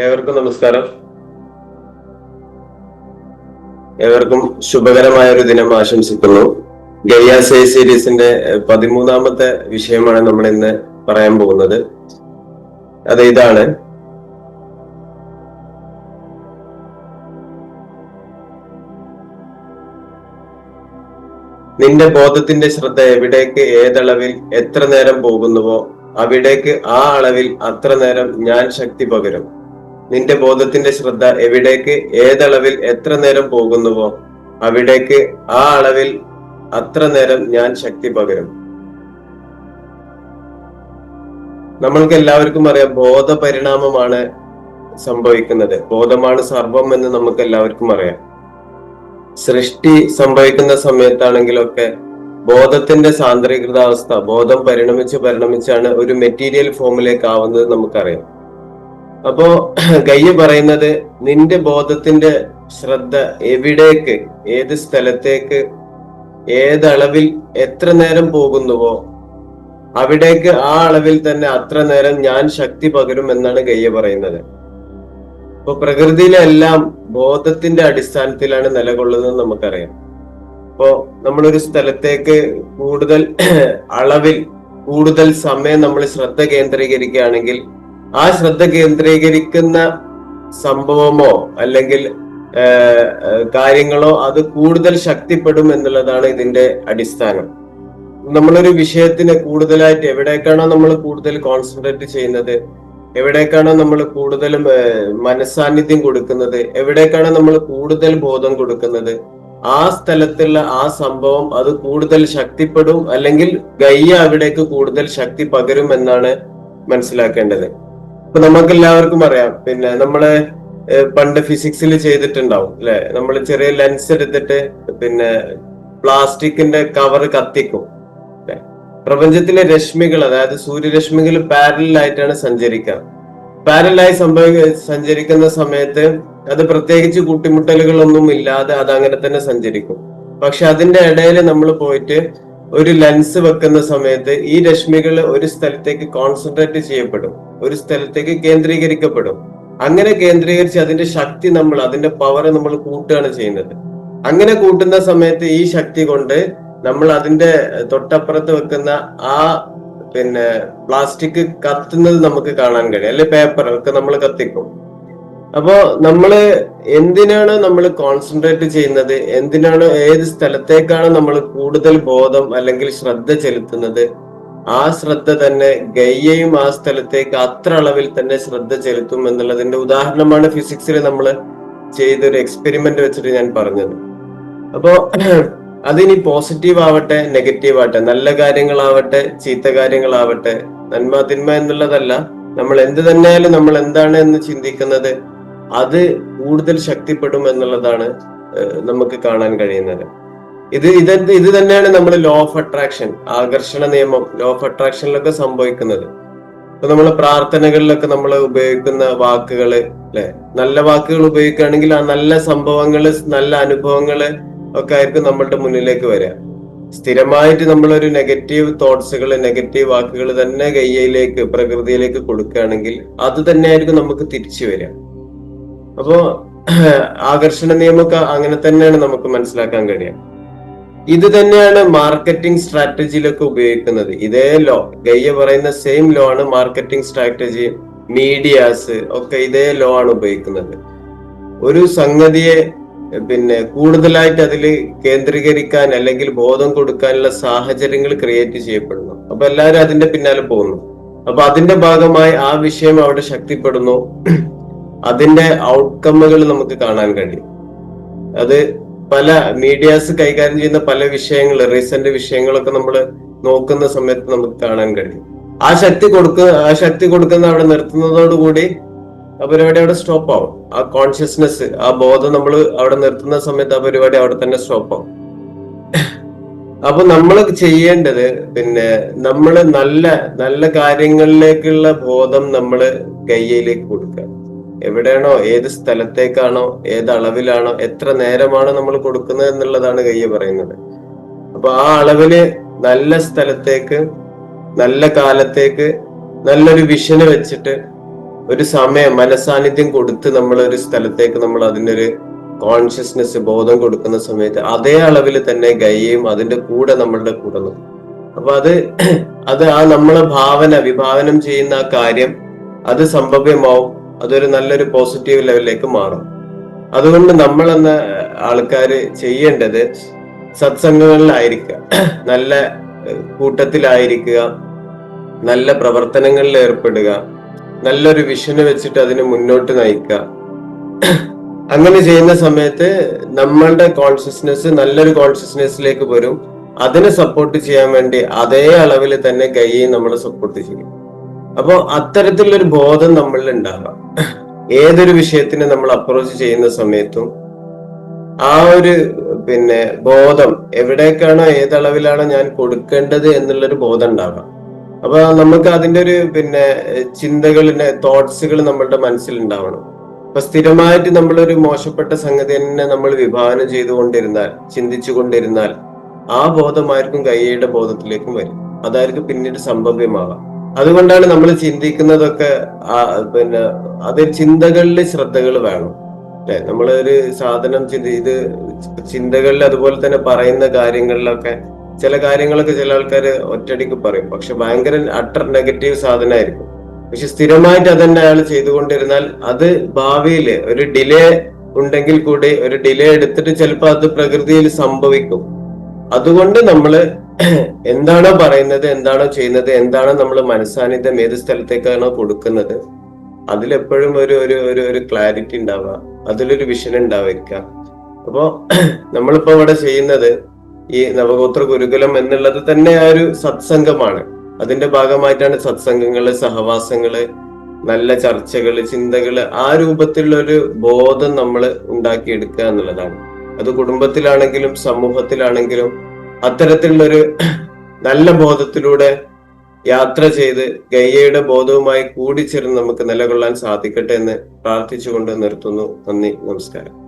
ഏവർക്കും നമസ്കാരം. ഏവർക്കും ശുഭകരമായ ഒരു ദിനം ആശംസിക്കുന്നു. ഗയ്യ സേ സീരീസിന്റെ പതിമൂന്നാമത്തെ വിഷയമാണ് നമ്മൾ ഇന്ന് പറയാൻ പോകുന്നത്. അത് ഇതാണ്. നിന്റെ ബോധത്തിന്റെ ശ്രദ്ധ എവിടേക്ക് ഏതളവിൽ എത്ര നേരം പോകുന്നുവോ അവിടേക്ക് ആ അളവിൽ അത്ര നേരം ഞാൻ ശക്തി പകരും. നിന്റെ ബോധത്തിന്റെ ശ്രദ്ധ എവിടേക്ക് ഏതളവിൽ എത്ര നേരം പോകുന്നുവോ അവിടേക്ക് ആ അളവിൽ അത്ര നേരം ഞാൻ ശക്തി പകരും. നമ്മൾക്ക് എല്ലാവർക്കും അറിയാം ബോധപരിണാമമാണ് സംഭവിക്കുന്നത്. ബോധമാണ് സർവം എന്ന് നമുക്ക് എല്ലാവർക്കും അറിയാം. സൃഷ്ടി സംഭവിക്കുന്ന സമയത്താണെങ്കിലൊക്കെ ബോധത്തിന്റെ സാന്ദ്രീകൃതാവസ്ഥ ബോധം പരിണമിച്ച് പരിണമിച്ചാണ് ഒരു മെറ്റീരിയൽ ഫോമിലേക്ക് ആവുന്നത് നമുക്കറിയാം. അപ്പോ ഗയ്യ പറയുന്നത് നിന്റെ ബോധത്തിന്റെ ശ്രദ്ധ എവിടേക്ക് ഏത് സ്ഥലത്തേക്ക് ഏതളവിൽ എത്ര നേരം പോകുന്നുവോ അവിടേക്ക് ആ അളവിൽ തന്നെ അത്ര നേരം ഞാൻ ശക്തി പകരും എന്നാണ് ഗയ്യ പറയുന്നത്. ഇപ്പൊ പ്രകൃതിയിലെല്ലാം ബോധത്തിന്റെ അടിസ്ഥാനത്തിലാണ് നിലകൊള്ളുന്നത് നമുക്കറിയാം. ഇപ്പോ നമ്മളൊരു സ്ഥലത്തേക്ക് കൂടുതൽ അളവിൽ കൂടുതൽ സമയം നമ്മൾ ശ്രദ്ധ കേന്ദ്രീകരിക്കുകയാണെങ്കിൽ ആ ശ്രദ്ധ കേന്ദ്രീകരിക്കുന്ന സംഭവമോ അല്ലെങ്കിൽ കാര്യങ്ങളോ അത് കൂടുതൽ ശക്തിപ്പെടും എന്നുള്ളതാണ് ഇതിന്റെ അടിസ്ഥാനം. നമ്മളൊരു വിഷയത്തിന് കൂടുതലായിട്ട് എവിടേക്കാണോ നമ്മൾ കൂടുതൽ കോൺസെൻട്രേറ്റ് ചെയ്യുന്നത് എവിടേക്കാണോ നമ്മൾ കൂടുതൽ മനസാന്നിധ്യം കൊടുക്കുന്നത് എവിടേക്കാണോ നമ്മൾ കൂടുതൽ ബോധം കൊടുക്കുന്നത് ആ സ്ഥലത്തുള്ള ആ സംഭവം അത് കൂടുതൽ ശക്തിപ്പെടും അല്ലെങ്കിൽ ഗയ്യ അവിടേക്ക് കൂടുതൽ ശക്തി പകരും എന്നാണ് മനസ്സിലാക്കേണ്ടത്. ഇപ്പൊ നമുക്ക് എല്ലാവർക്കും അറിയാം. പിന്നെ നമ്മൾ പണ്ട് ഫിസിക്സിൽ ചെയ്തിട്ടുണ്ടാവും അല്ലെ നമ്മൾ ചെറിയ ലെൻസ് എടുത്തിട്ട് പിന്നെ പ്ലാസ്റ്റിക്കിന്റെ കവർ കത്തിക്കും? പ്രപഞ്ചത്തിലെ രശ്മികൾ അതായത് സൂര്യരശ്മികൾ പാരലായിട്ടാണ് സഞ്ചരിക്കുക. പാരലായി സംഭവ സഞ്ചരിക്കുന്ന സമയത്ത് അത് പ്രത്യേകിച്ച് കൂട്ടിമുട്ടലുകളൊന്നും ഇല്ലാതെ അത് അങ്ങനെ തന്നെ സഞ്ചരിക്കും. പക്ഷെ അതിന്റെ ഇടയിൽ നമ്മൾ പോയിട്ട് ഒരു ലെൻസ് വെക്കുന്ന സമയത്ത് ഈ രശ്മികൾ ഒരു സ്ഥലത്തേക്ക് കോൺസെൻട്രേറ്റ് ചെയ്യപ്പെടും. ഒരു സ്ഥലത്തേക്ക് കേന്ദ്രീകരിക്കപ്പെടും. അങ്ങനെ കേന്ദ്രീകരിച്ച് അതിന്റെ ശക്തി നമ്മൾ അതിന്റെ പവർ നമ്മൾ കൂട്ടുകയാണ് ചെയ്യുന്നത്. അങ്ങനെ കൂട്ടുന്ന സമയത്ത് ഈ ശക്തി കൊണ്ട് നമ്മൾ അതിന്റെ തൊട്ടപ്പുറത്ത് വെക്കുന്ന ആ പിന്നെ പ്ലാസ്റ്റിക് കത്തുന്നത് നമുക്ക് കാണാൻ കഴിയും. അല്ലെ പേപ്പർ ഒക്കെ നമ്മൾ കത്തിക്കും. അപ്പോ നമ്മൾ എന്തിനാണ് നമ്മൾ കോൺസെൻട്രേറ്റ് ചെയ്യുന്നത്? എന്തിനാണ് ഏത് സ്ഥലത്തേക്കാണ് നമ്മൾ കൂടുതൽ ബോധം അല്ലെങ്കിൽ ശ്രദ്ധ ചെലുത്തുന്നത്? ആ ശ്രദ്ധ തന്നെ ഗയ്യയും ആ സ്ഥലത്തേക്ക് അത്ര അളവിൽ തന്നെ ശ്രദ്ധ ചെലുത്തും എന്നുള്ളതിന്റെ ഉദാഹരണമാണ് ഫിസിക്സിൽ നമ്മൾ ചെയ്തൊരു എക്സ്പെരിമെന്റ് വെച്ചിട്ട് ഞാൻ പറഞ്ഞത്. അപ്പോ അതിനി പോസിറ്റീവ് ആവട്ടെ നെഗറ്റീവ് ആവട്ടെ നല്ല കാര്യങ്ങളാവട്ടെ ചീത്ത കാര്യങ്ങളാവട്ടെ നന്മ തിന്മ എന്നുള്ളതല്ല നമ്മൾ എന്ത് തന്നെയായാലും നമ്മൾ എന്താണ് എന്ന് ചിന്തിക്കുന്നത് അത് കൂടുതൽ ശക്തിപ്പെടും എന്നുള്ളതാണ് നമുക്ക് കാണാൻ കഴിയുന്നത്. ഇത് ഇത് ഇത് തന്നെയാണ് നമ്മൾ ലോ ഓഫ് അട്രാക്ഷൻ ആകർഷണ നിയമം ലോ ഓഫ് അട്രാക്ഷനിലൊക്കെ സംഭവിക്കുന്നത്. ഇപ്പൊ നമ്മൾ പ്രാർത്ഥനകളിലൊക്കെ നമ്മൾ ഉപയോഗിക്കുന്ന വാക്കുകൾ അല്ലെ നല്ല വാക്കുകൾ ഉപയോഗിക്കുകയാണെങ്കിൽ ആ നല്ല സംഭവങ്ങൾ നല്ല അനുഭവങ്ങൾ ഒക്കെ ആയിരിക്കും നമ്മളുടെ മുന്നിലേക്ക് വരിക. സ്ഥിരമായിട്ട് നമ്മളൊരു നെഗറ്റീവ് തോട്ട്സുകൾ നെഗറ്റീവ് വാക്കുകൾ തന്നെ കയ്യയിലേക്ക് പ്രകൃതിയിലേക്ക് കൊടുക്കുകയാണെങ്കിൽ അത് തന്നെയായിരിക്കും നമുക്ക് തിരിച്ചു വരിക. അപ്പോ ആകർഷണ നിയമമൊക്കെ അങ്ങനെ തന്നെയാണ് നമുക്ക് മനസ്സിലാക്കാൻ കഴിയുക. ഇത് തന്നെയാണ് മാർക്കറ്റിംഗ് സ്ട്രാറ്റജിയിലൊക്കെ ഉപയോഗിക്കുന്നത്. ഇതേ ലോ ഗയ്യ പറയുന്ന സെയിം ലോ ആണ് മാർക്കറ്റിംഗ് സ്ട്രാറ്റജി മീഡിയാസ് ഒക്കെ ഇതേ ലോ ആണ് ഉപയോഗിക്കുന്നത്. ഒരു സംഗതിയെ പിന്നെ കൂടുതലായിട്ട് അതിൽ കേന്ദ്രീകരിക്കാൻ അല്ലെങ്കിൽ ബോധം കൊടുക്കാനുള്ള സാഹചര്യങ്ങൾ ക്രിയേറ്റ് ചെയ്യപ്പെടുന്നു. അപ്പൊ എല്ലാവരും അതിന്റെ പിന്നാലെ പോകുന്നു. അപ്പൊ അതിന്റെ ഭാഗമായി ആ വിഷയം അവിടെ ശക്തിപ്പെടുന്നു. അതിന്റെ ഔട്ട്കമ്മുകൾ നമുക്ക് കാണാൻ കഴിയും. അത് പല മീഡിയാസ് കൈകാര്യം ചെയ്യുന്ന പല വിഷയങ്ങൾ റീസെന്റ് വിഷയങ്ങളൊക്കെ നമ്മൾ നോക്കുന്ന സമയത്ത് നമുക്ക് കാണാൻ കഴിയും. ആ ശക്തി കൊടുക്ക ആ ശക്തി കൊടുക്കുന്ന അവിടെ നിർത്തുന്നതോടുകൂടി പരിപാടി അവിടെ സ്റ്റോപ്പ് ആവും. ആ കോൺഷ്യസ്നെസ് ആ ബോധം നമ്മൾ അവിടെ നിർത്തുന്ന സമയത്ത് ആ പരിപാടി അവിടെ തന്നെ സ്റ്റോപ്പ് ആവും. അപ്പൊ നമ്മൾ ചെയ്യേണ്ടത് പിന്നെ നമ്മൾ നല്ല നല്ല കാര്യങ്ങളിലേക്കുള്ള ബോധം നമ്മൾ കയ്യിലേക്ക് കൊടുക്കുക. എവിടെയാണോ ഏത് സ്ഥലത്തേക്കാണോ ഏത് അളവിലാണോ എത്ര നേരമാണോ നമ്മൾ കൊടുക്കുന്നത് എന്നുള്ളതാണ് കയ്യ പറയുന്നത്. അപ്പൊ ആ അളവിൽ നല്ല സ്ഥലത്തേക്ക് നല്ല കാലത്തേക്ക് നല്ലൊരു വിഷന് വെച്ചിട്ട് ഒരു സമയം മനസാന്നിധ്യം കൊടുത്ത് നമ്മൾ ഒരു സ്ഥലത്തേക്ക് നമ്മൾ അതിനൊരു കോൺഷ്യസ്നെസ് ബോധം കൊടുക്കുന്ന സമയത്ത് അതേ അളവിൽ തന്നെ ഗയ്യയും അതിന്റെ കൂടെ നമ്മളുടെ കൂടെ നിൽക്കും അപ്പൊ അത് അത് ആ നമ്മളെ ഭാവന വിഭാവനം ചെയ്യുന്ന ആ കാര്യം അത് സംഭവ്യമാവും. അതൊരു നല്ലൊരു പോസിറ്റീവ് ലെവലിലേക്ക് മാറും. അതുകൊണ്ട് നമ്മൾ എന്ന ആൾക്കാർ ചെയ്യേണ്ടത് സത്സംഗങ്ങളിലായിരിക്കുക. നല്ല കൂട്ടത്തിലായിരിക്കുക. നല്ല പ്രവർത്തനങ്ങളിൽ ഏർപ്പെടുക. നല്ലൊരു വിഷന് വെച്ചിട്ട് അതിനെ മുന്നോട്ട് നയിക്കുക. അങ്ങനെ ചെയ്യുന്ന സമയത്ത് നമ്മളുടെ കോൺഷ്യസ്നെസ് നല്ലൊരു കോൺഷ്യസ്നെസ്സിലേക്ക് വരും. അതിനെ സപ്പോർട്ട് ചെയ്യാൻ വേണ്ടി അതേ അളവിൽ തന്നെ കൈ നമ്മളെ സപ്പോർട്ട് ചെയ്യും. അപ്പോ അത്തരത്തിലൊരു ബോധം നമ്മളിൽ ഉണ്ടാകാം. ഏതൊരു വിഷയത്തിനെ നമ്മൾ അപ്രോച്ച് ചെയ്യുന്ന സമയത്തും ആ ഒരു പിന്നെ ബോധം എവിടേക്കാണോ ഏതളവിലാണോ ഞാൻ കൊടുക്കേണ്ടത് എന്നുള്ളൊരു ബോധം ഉണ്ടാകാം അപ്പൊ നമുക്ക് അതിന്റെ ഒരു പിന്നെ ചിന്തകളിന്റെ തോട്ട്സുകൾ നമ്മളുടെ മനസ്സിൽ ഉണ്ടാവണം. അപ്പൊ സ്ഥിരമായിട്ട് നമ്മളൊരു മോശപ്പെട്ട സംഗതി തന്നെ നമ്മൾ വിഭാവനം ചെയ്തുകൊണ്ടിരുന്നാൽ ചിന്തിച്ചു കൊണ്ടിരുന്നാൽ ആ ബോധമായിരിക്കും കയ്യയുടെ ബോധത്തിലേക്കും വരും. അതായിരിക്കും പിന്നീട് സംഭവ്യമാവാം. അതുകൊണ്ടാണ് നമ്മൾ ചിന്തിക്കുന്നതൊക്കെ പിന്നെ അത് ചിന്തകളിൽ ശ്രദ്ധകൾ വേണം. അല്ലെ? നമ്മളൊരു സാധനം ചിന്തി ഇത് ചിന്തകളിൽ അതുപോലെ തന്നെ പറയുന്ന കാര്യങ്ങളിലൊക്കെ ചില കാര്യങ്ങളൊക്കെ ചില ആൾക്കാർ ഒറ്റയടിക്ക് പറയും. പക്ഷെ ഭയങ്കര അട്ടർ നെഗറ്റീവ് സാധനമായിരിക്കും പക്ഷെ സ്ഥിരമായിട്ട് അതന്നെ അയാൾ ചെയ്തുകൊണ്ടിരുന്നാൽ അത് ഭാവിയിൽ ഒരു ഡിലേ ഉണ്ടെങ്കിൽ കൂടി ഒരു ഡിലേ എടുത്തിട്ട് ചിലപ്പോൾ അത് പ്രകൃതിയിൽ സംഭവിക്കും. അതുകൊണ്ട് നമ്മൾ എന്താണോ പറയുന്നത് എന്താണോ ചെയ്യുന്നത് എന്താണോ നമ്മൾ മനസ്സാന്നിധ്യം ഏത് സ്ഥലത്തേക്കാണോ കൊടുക്കുന്നത് അതിലെപ്പോഴും ഒരു ഒരു ഒരു ഒരു ക്ലാരിറ്റി ഉണ്ടാവുക അതിലൊരു വിഷൻ ഉണ്ടാവുക. അപ്പോ നമ്മളിപ്പോ ഇവിടെ ചെയ്യുന്നത് ഈ നവഗോത്ര ഗുരുകുലം എന്നുള്ളത് തന്നെ ആ ഒരു സത്സംഗമാണ്. അതിന്റെ ഭാഗമായിട്ടാണ് സത്സംഗങ്ങൾ സഹവാസങ്ങൾ നല്ല ചർച്ചകൾ ചിന്തകൾ ആ രൂപത്തിലുള്ള ഒരു ബോധം നമ്മൾ ഉണ്ടാക്കിയെടുക്കുക എന്നുള്ളതാണ്. അത് കുടുംബത്തിലാണെങ്കിലും സമൂഹത്തിലാണെങ്കിലും അത്തരത്തിലുള്ളൊരു നല്ല ബോധത്തിലൂടെ യാത്ര ചെയ്ത് ഗയ്യയുടെ ബോധവുമായി കൂടിച്ചേർന്ന് നമുക്ക് നിലകൊള്ളാൻ സാധിക്കട്ടെ എന്ന് പ്രാർത്ഥിച്ചുകൊണ്ട് നിർത്തുന്നു. നന്ദി നമസ്കാരം.